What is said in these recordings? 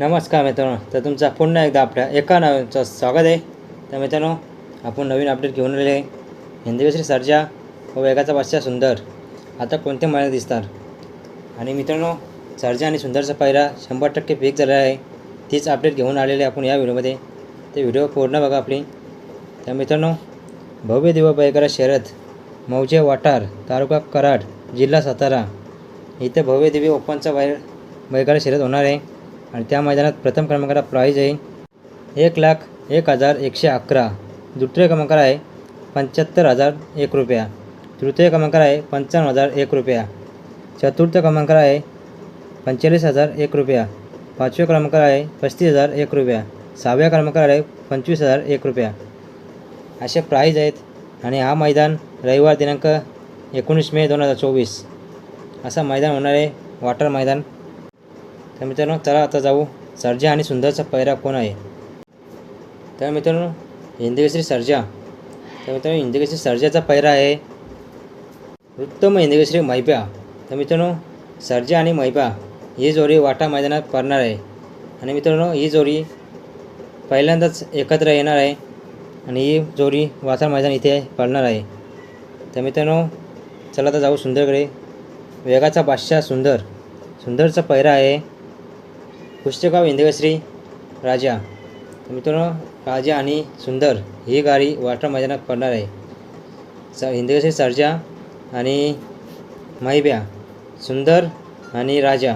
नमस्कार मित्रांनो. तर तुमचा पुन्हा एकदा आपल्या एका नावाचं स्वागत आहे. तर मित्रांनो आपण नवीन अपडेट घेऊन आलेले आहे. हिंदीश्री सर्जा व वेगाचा बादशाह सुंदर. आता कोणत्या महिन्यात दिसतात? आणि मित्रांनो सर्जा आणि सुंदरचा पायरा शंभर टक्के फिक्स झालेला आहे. तीच अपडेट घेऊन आलेले आपण या व्हिडिओमध्ये. ते व्हिडिओ पूर्ण बघा आपली. तर मित्रांनो भव्य दिवा बैलगाडा शरद मौजे वाटार तालुका कराड जिल्हा सातारा. इथे भव्य देवी ओपनचा बाहेर बैलगाडा शर्यत होणार आहे. आणि त्या मैदानात प्रथम क्रमांकाला प्राईज आहे एक लाख एक हजार एकशे अकरा. दुसऱ्या क्रमांकाला आहे पंच्याहत्तर हजार एक रुपया. तृतीय क्रमांकाला आहे पंचावन्न हजार एक रुपया. चतुर्थ क्रमांकाला आहे पंचेचाळीस हजार एक रुपया. पाचव्या क्रमांकाला आहे पस्तीस हजार एक रुपया. सहाव्या क्रमांकाला आहे पंचवीस हजार एक रुपया. असे प्राईज आहेत आणि हा मैदान रविवार दिनांक एकोणीस मे दोन हजार चोवीस. असा मैदान होणार आहे वॉटर मैदान. तर मित्रांनो चला आता जाऊ. सर्जा आणि सुंदरचा पैरा कोण आहे? तर मित्रांनो हिंदकेसरी सर्जा. तर मित्रांनो हिंदकेसरी सर्जाचा पैरा आहे. उत्तम हिंदकेसरी मैप्या. तर मित्रांनो सर्जा आणि मैपा ही जोडी वाटा मैदानात पडणार आहे. आणि मित्रांनो ही जोडी पहिल्यांदाच एकत्र येणार आहे. आणि ही जोडी वाचा मैदान इथे पडणार आहे. तर मित्रांनो चला तर जाऊ सुंदरकडे. वेगाचा बादशाह सुंदर. सुंदरचा पैरा आहे. पुस्तकाव इंदिवश्री राजा. मित्रांनो राजा आणि सुंदर ही गाडी वाटा मैदानात पडणार आहे. स इंदिवश्री सर्जा आणि माहिब्या सुंदर आणि राजा.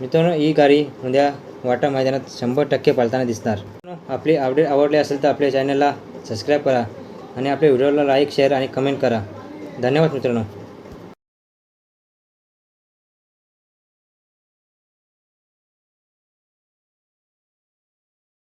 मित्रांनो ही गाडी उद्या वाटा मैदानात शंभर टक्के पालताना दिसणार. आपली अपडेट आवडली असेल तर आपल्या चॅनलला सबस्क्राईब करा आणि आपल्या व्हिडिओला लाईक शेअर आणि कमेंट करा. धन्यवाद मित्रांनो.